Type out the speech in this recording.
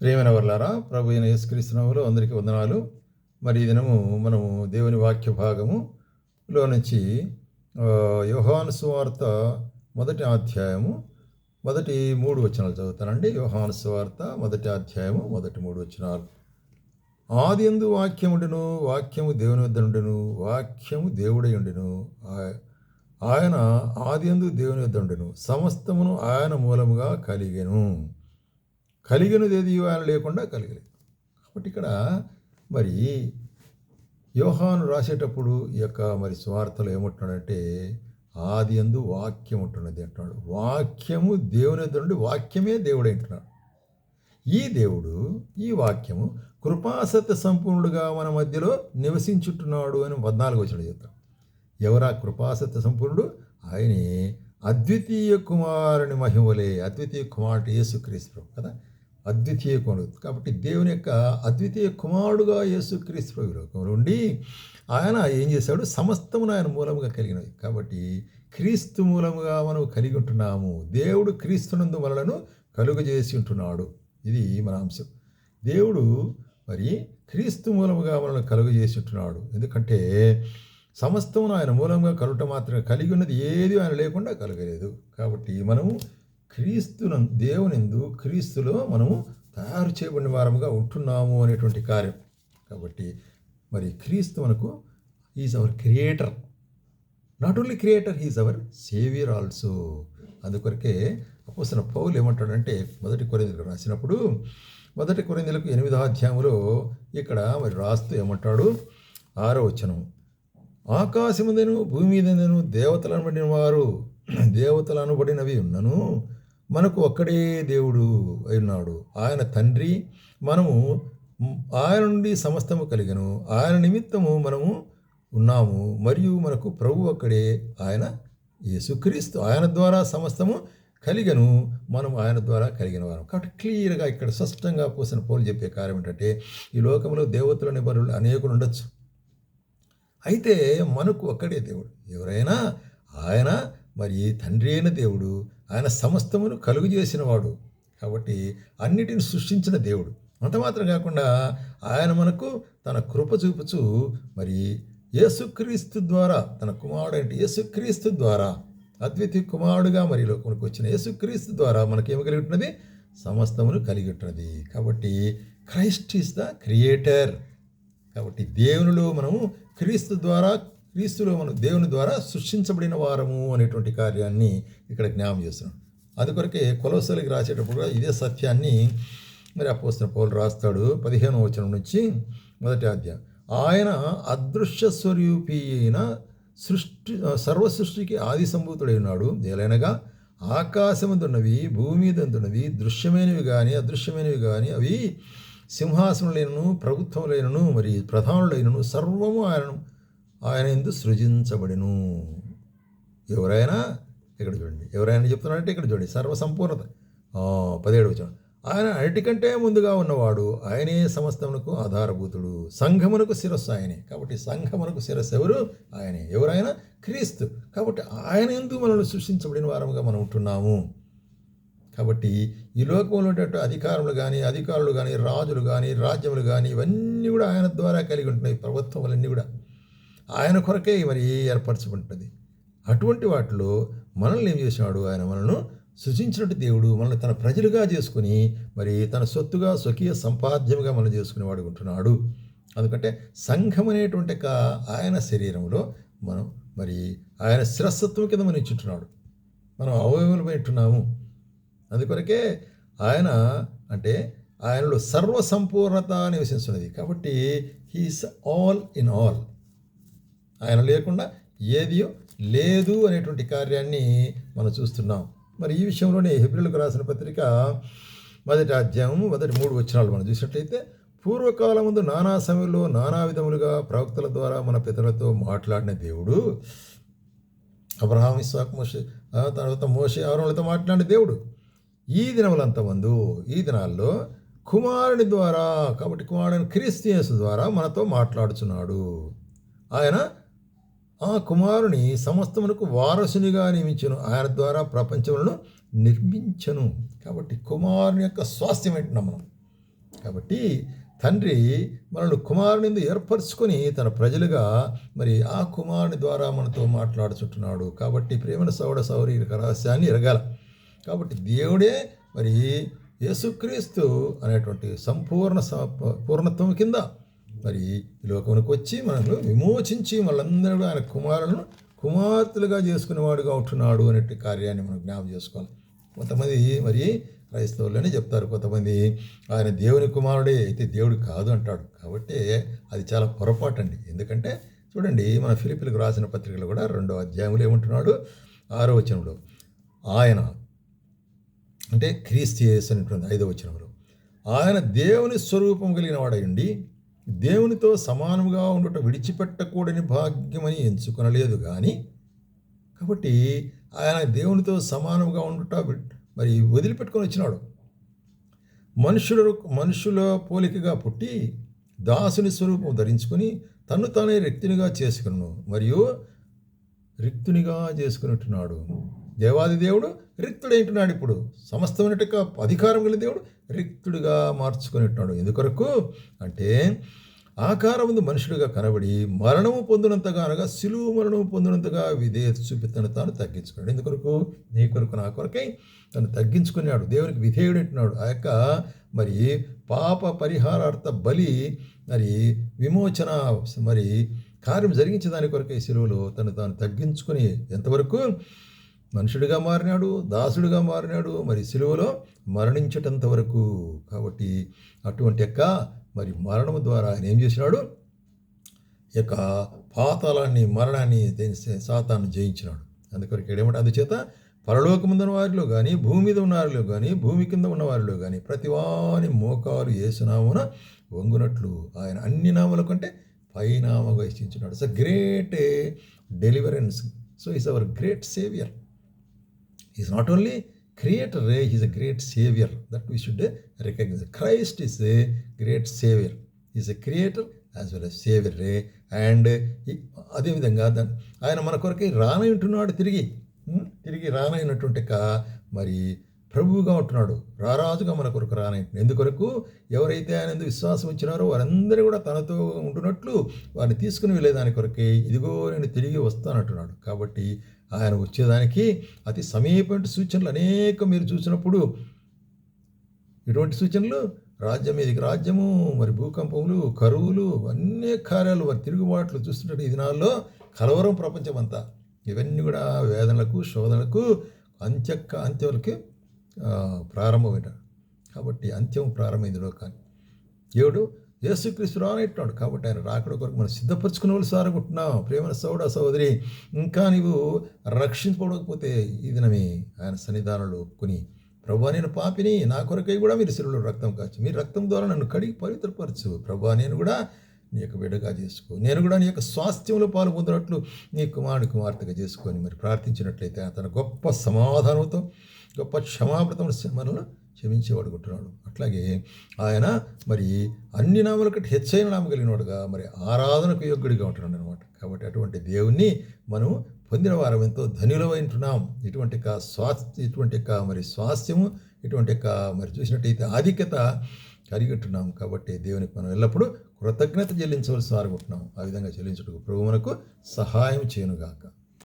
ప్రేమైన వర్లారా ప్రభు అయిన యేసుక్రీస్తునాములో అందరికీ వందనాలు. మరి ఈ దినము మనము దేవుని వాక్య భాగములో నుంచి యోహాను సువార్త మొదటి అధ్యాయము మొదటి మూడు వచనాలు చదువుతానండి. యోహాను సువార్త మొదటి అధ్యాయము మొదటి మూడు వచనాలు. ఆది ఎందు వాక్యముండును వాక్యము దేవుని వద్ద నుండును వాక్యము దేవుడై ఉండును. ఆ- ఆయన ఆది ఎందు దేవుని వద్ద ఉండును. సమస్తమును ఆయన మూలముగా కలిగెను. కలిగినదేది ఆయన లేకుండా కలిగలేదు. కాబట్టి ఇక్కడ మరి యోహాను రాసేటప్పుడు ఈ యొక్క మరి స్వార్థలో ఏమంటున్నాడంటే ఆది అందు వాక్యం ఉంటున్నది అంటున్నాడు. వాక్యము దేవుని నుండి వాక్యమే దేవుడు అంటున్నాడు. ఈ దేవుడు ఈ వాక్యము కృపాసత్య సంపూర్ణుడుగా మన మధ్యలో నివసించుంటున్నాడు అని పద్నాలుగు వచ్చిన చెప్తాం ఎవరా కృపాసత్య సంపూర్ణుడు? ఆయనే అద్వితీయ కుమారుని మహిమలే అద్వితీయ కుమారుడు యేసుక్రీస్తు కదా. అద్వితీయ కుమారుడు కాబట్టి దేవుని యొక్క అద్వితీయ కుమారుడుగా యేసుక్రీస్తు క్రీస్తు లోకంలో ఉండి ఆయన ఏం చేశాడు? సమస్తమును ఆయన మూలముగా కలిగినది కాబట్టి క్రీస్తు మూలముగా మనం కలిగి ఉంటున్నాము. దేవుడు క్రీస్తునందు మనలను కలుగజేసి ఉంటున్నాడు. ఇది మన అంశం. దేవుడు మరి క్రీస్తు మూలముగా మనల్ని కలుగజేసి ఉంటున్నాడు. ఎందుకంటే సమస్తమును ఆయన మూలంగా కలుట మాత్రమే. కలిగి ఉన్నది ఏది ఆయన లేకుండా కలగలేదు. కాబట్టి మనము క్రీస్తున దేవునిందు క్రీస్తులో మనము తయారు చేయబడిన వారముగా ఉంటున్నాము అనేటువంటి కార్యం. కాబట్టి మరి క్రీస్తు మనకు is our creator. Not only creator he's our saviour also. అందుకొరకే అపోసిన పౌలు ఏమంటాడంటే మొదటి కొరిందులకు రాసినప్పుడు మొదటి కొరిందులకు ఎనిమిదో అధ్యాయంలో ఇక్కడ మరి రాస్తూ ఏమంటాడు? ఆరో వచనం. ఆకాశముందను భూమి మీదను దేవతలను పడిన వారు దేవతలు అనబడినవి ఉన్నను. మనకు ఒక్కడే దేవుడు అయినాడు. ఆయన తండ్రి. మనము ఆయన నుండి సమస్తము కలిగను. ఆయన నిమిత్తము మనము ఉన్నాము. మరియు మనకు ప్రభు ఒక్కడే ఆయన యేసుక్రీస్తు. ఆయన ద్వారా సమస్తము కలిగను. మనం ఆయన ద్వారా కలిగిన వారం. కాబట్టి క్లియర్గా ఇక్కడ స్పష్టంగా పోసిన పోలు చెప్పే కార్యం ఏంటంటే ఈ లోకంలో దేవతలు అనే బరువులు అనేకులు ఉండొచ్చు. అయితే మనకు ఒక్కడే దేవుడు. ఎవరైనా ఆయన మరి తండ్రి అయిన దేవుడు ఆయన సమస్తమును కలుగు చేసినవాడు కాబట్టి అన్నిటిని సృష్టించిన దేవుడు. అంత మాత్రం కాకుండా ఆయన మనకు తన కృప చూపుచు మరి యేసుక్రీస్తు ద్వారా తన కుమారుడు అంటే యేసుక్రీస్తు ద్వారా అద్వితీయ కుమారుడుగా మరి ఈ లోకంలోకి వచ్చిన యేసుక్రీస్తు ద్వారా మనకేమి కలిగి ఉంటున్నది సమస్తమును కలిగి ఉంటున్నది కాబట్టి క్రైస్ట్ ఈస్ ద క్రియేటర్. కాబట్టి దేవునిలో మనము క్రీస్తు ద్వారా క్రీస్తులో మనం దేవుని ద్వారా సృష్టించబడిన వారము అనేటువంటి కార్యాన్ని ఇక్కడ జ్ఞాపం చేస్తున్నాం అందుకొరకే కొలవసలకి రాసేటప్పుడు ఇదే సత్యాన్ని మరి అపోసిన పౌలు రాస్తాడు పదిహేను వచనం నుంచి మొదటి అధ్యాయం. ఆయన అదృశ్య స్వరూపి అయిన సృష్టి సర్వ సృష్టికి ఆది సంభూతుడై ఉన్నాడు. ఏలైనగా ఆకాశముందున్నవి భూమి మీద దృశ్యమైనవి కానీ అదృశ్యమైనవి కానీ అవి సింహాసనులైనను ప్రభుత్వములైనను మరి ప్రధానులైనను సర్వము ఆయన ఆయన ఎందు సృజించబడిను. ఎవరైనా ఇక్కడ చూడండి. ఎవరైనా చెప్తున్నారంటే ఇక్కడ చూడండి. సర్వసంపూర్ణత. పదిహేడు వచ్చిన ఆయన అన్నిటికంటే ముందుగా ఉన్నవాడు ఆయనే సమస్తమునకు ఆధారభూతుడు. సంఘమునకు శిరస్సు ఆయనే. కాబట్టి సంఘమునకు శిరస్సు ఎవరు? ఆయనే. ఎవరైనా? క్రీస్తు. కాబట్టి ఆయన ఎందు మనల్ని సృష్టించబడిన వారముగా మనం ఉంటున్నాము. కాబట్టి ఈ లోకంలో ఉండేటువంటి అధికారులు కానీ అధికారులు కానీ రాజులు కానీ రాజ్యములు కానీ ఇవన్నీ కూడా ఆయన ద్వారా కలిగి ఉంటున్నాయి. ప్రభుత్వములన్నీ కూడా. ఆయన కొరకే మరి ఏర్పరచబడుతుంది అటువంటి వాటిలో మనల్ని ఏం చేసినాడు ఆయన మనను సృజించినట్టు దేవుడు మనల్ని తన ప్రజలుగా చేసుకుని మరి తన సొత్తుగా స్వకీయ సంపాద్యముగా మనం చేసుకునేవాడు ఉంటున్నాడు. ఎందుకంటే సంఘం అనేటువంటి ఒక ఆయన శరీరంలో మనం మరి ఆయన శిరస్సత్వం కింద మనం ఇచ్చుంటున్నాడు మనం అవయవలమైంటున్నాము అందుకొరకే ఆయన అంటే ఆయనలో సర్వసంపూర్ణత నివసిస్తున్నది కాబట్టి హీస్ ఆల్ ఇన్ ఆల్ ఆయన లేకుండా ఏది లేదు అనేటువంటి కార్యాన్ని మనం చూస్తున్నాం. మరి ఈ విషయంలోనే హెబ్రిలకు రాసిన పత్రిక మొదటి అధ్యాయము మొదటి మూడు వచనాలు మనం చూసినట్లయితే పూర్వకాలం ముందు నానా సమయంలో నానా విధములుగా ప్రవక్తల ద్వారా మన పితరులతో మాట్లాడిన దేవుడు అబ్రహాం ఇస్సాక్ మోషే ఆ తర్వాత మోషే ఆరోలతో మాట్లాడిన దేవుడు. ఈ దినములంత మందు ఈ దినాల్లో కుమారుని ద్వారా కాబట్టి కుమారుని క్రీస్తు ద్వారా మనతో మాట్లాడుచున్నాడు. ఆయన ఆ కుమారుని సమస్తమునకు వారసునిగా నియమించను. ఆయన ద్వారా ప్రపంచములను నిర్మించను. కాబట్టి కుమారుని యొక్క స్వాస్థ్యం ఏంటున్నాం మనం కాబట్టి తండ్రి మనల్ని కుమారుని ఏర్పరచుకొని తన ప్రజలుగా మరి ఆ కుమారుని ద్వారా మనతో మాట్లాడుచుంటున్నాడు. కాబట్టి ప్రేమన సౌడ సౌరి రహస్యాన్ని ఎరగాల. కాబట్టి దేవుడే మరి యేసుక్రీస్తు అనేటువంటి సంపూర్ణ స- పూర్ణత్వం కింద మరి లోకమునకు వచ్చి మనల్ని విమోచించి వాళ్ళందరూ ఆయన కుమారులను కుమార్తెలుగా చేసుకునేవాడుగా ఉంటున్నాడు అనే కార్యాన్ని మనం జ్ఞాపం చేసుకోవాలి. కొంతమంది మరి క్రైస్తవులని చెప్తారు. కొంతమంది ఆయన దేవుని కుమారుడే అయితే దేవుడు కాదు అంటాడు. కాబట్టి అది చాలా పొరపాటు అండి ఎందుకంటే చూడండి మన ఫిలిపిలకు రాసిన పత్రికలు కూడా రెండో అధ్యాయంలో ఏమంటున్నాడు? ఆరో వచనంలో. ఆయన అంటే క్రీస్తు చేసినటువంటి ఐదో వచనంలో. ఆయన దేవుని స్వరూపం కలిగిన వాడయుండి దేవునితో సమానముగా ఉండుట విడిచిపెట్టకూడని భాగ్యమని ఎంచుకొనలేదు కానీ కాబట్టి ఆయన దేవునితో సమానంగా ఉండుట మరి వదిలిపెట్టుకొని వచ్చినాడు. మనుషుల మనుషుల పోలికగా పుట్టి దాసుని స్వరూపం ధరించుకొని తన్ను తానే రిక్తునిగా చేసుకును మరియు రిక్తునిగా చేసుకున్నట్టున్నాడు దేవాది దేవుడు రిక్తుడైంటున్నాడు ఇప్పుడు. సమస్తమైన అధికారం కలిగిన దేవుడు రిక్తుడిగా మార్చుకునేట్టున్నాడు. ఎందుకొరకు? అంటే ఆకారముందు మనుషుడిగా కనబడి మరణము పొందినంతగా అనగా సిలువు మరణము పొందినంతగా విధేయత చూపి తను తాను తగ్గించుకున్నాడు. ఎందుకొరకు? నీ కొరకు నా కొరకై తను తగ్గించుకున్నాడు. దేవునికి విధేయుడు అంటున్నాడు ఆ యొక్క మరి పాప పరిహారార్థ బలి మరి విమోచన మరి కార్యం జరిగించే దాని కొరకై సిలువలో తను తాను తగ్గించుకొని ఎంతవరకు? మనుషుడిగా మారినాడు దాసుడిగా మారినాడు మరి సిలువలో మరణించటంత వరకు. కాబట్టి అటువంటి యొక్క మరి మరణం ద్వారా ఆయన ఏం చేసినాడు? యొక్క పాతాళాన్ని మరణాన్ని దేని- సాతాను జయించినాడు. అందుకొరకు ఏమంటే అందుచేత పరలోకముందున్న వారిలో కానీ భూమి మీద ఉన్న వారిలో కానీ భూమి కింద ఉన్న వారిలో కానీ ప్రతివాని మోకాలు ఏసునామున వంగునట్లు ఆయన అన్ని నామల కంటే పైనామగా ఇచ్చించున్నాడు it's a great deliverance. So is our great saviour. Is not only creator is a great saviour that we should recognise Christ is a great saviour is a creator as well as saviour ray and అదేవిధంగా ఆయన మన కొరకై రానైంటున్నాడు తిరిగి. Hmm? తిరిగి రానైనటువంటి కా మరి ప్రభువుగా ఉంటున్నాడు. రారాజుగా మన కొరకు రాని. ఎందుకొరకు? ఎవరైతే ఆయన ఎందుకు విశ్వాసం ఇచ్చినారో వారందరూ కూడా తనతో ఉంటున్నట్లు వారిని తీసుకుని వెళ్ళేదాని కొరకే ఇదిగో నేను తిరిగి వస్తానంటున్నాడు. కాబట్టి ఆయన వచ్చేదానికి అతి సమీపంటి సూచనలు అనేక మీరు చూసినప్పుడు ఇటువంటి సూచనలు రాజ్యం మీదకి రాజ్యము మరి భూకంపములు కరువులు అనేక కార్యాలు వారి తిరుగుబాట్లు చూస్తుంటే ఈ దినాల్లో కలవరం ప్రపంచం అంతా ఇవన్నీ కూడా వేదనలకు శోధనలకు అంత్యక్క అంత్యములకి ప్రారంభమైన కాబట్టి అంత్యం ప్రారంభమైంది లోకాన్ని దేవుడు యేసుక్రీస్తు రానట్టున్నాడు కాబట్టి ఆయన రాకడ కొరకు మనం సిద్ధపరచుకునే వాళ్ళు సారకుంటున్నాం ప్రేమ సౌడ సోదరి ఇంకా నీవు రక్షించబడకపోతే ఈ దినమే ఆయన సన్నిధానంలో ఒప్పుకొని ప్రభా నేను పాపిని నా కొరకై కూడా మీరు శిలువలో రక్తం కాచు మీ రక్తం ద్వారా నన్ను కడిగి పవిత్రపరచు. ప్రభా నేను కూడా నీ యొక్క విడగా చేసుకో. నేను కూడా నీ యొక్క స్వాస్థ్యంలో పాలు పొందినట్లు నీ కుమారుడి కుమార్తెగా చేసుకొని మరి ప్రార్థించినట్లయితే తన గొప్ప సమాధానంతో గొప్ప క్షమాపృతం మనల్ని క్షమించేవాడుకుంటున్నాడు అట్లాగే ఆయన మరి అన్ని నామల కంటే హెచ్చైన నామ కలిగినవాడుగా మరి ఆరాధనకు యోగ్యుడిగా ఉంటున్నాడు అనమాట కాబట్టి అటువంటి దేవుణ్ణి మనం పొందిన వారం ఎంతో ధనులమైంటున్నాం ఇటువంటి యొక్క స్వాస్ ఇటువంటి యొక్క మరి స్వాస్థ్యము ఇటువంటి యొక్క మరి చూసినట్టయితే ఆధిక్యత కలిగిట్టున్నాం కాబట్టి దేవునికి మనం ఎల్లప్పుడూ కృతజ్ఞత చెల్లించవలసి వారుకుంటున్నాం ఆ విధంగా చెల్లించుటకు ప్రభు మనకు సహాయం చేయనుగాక.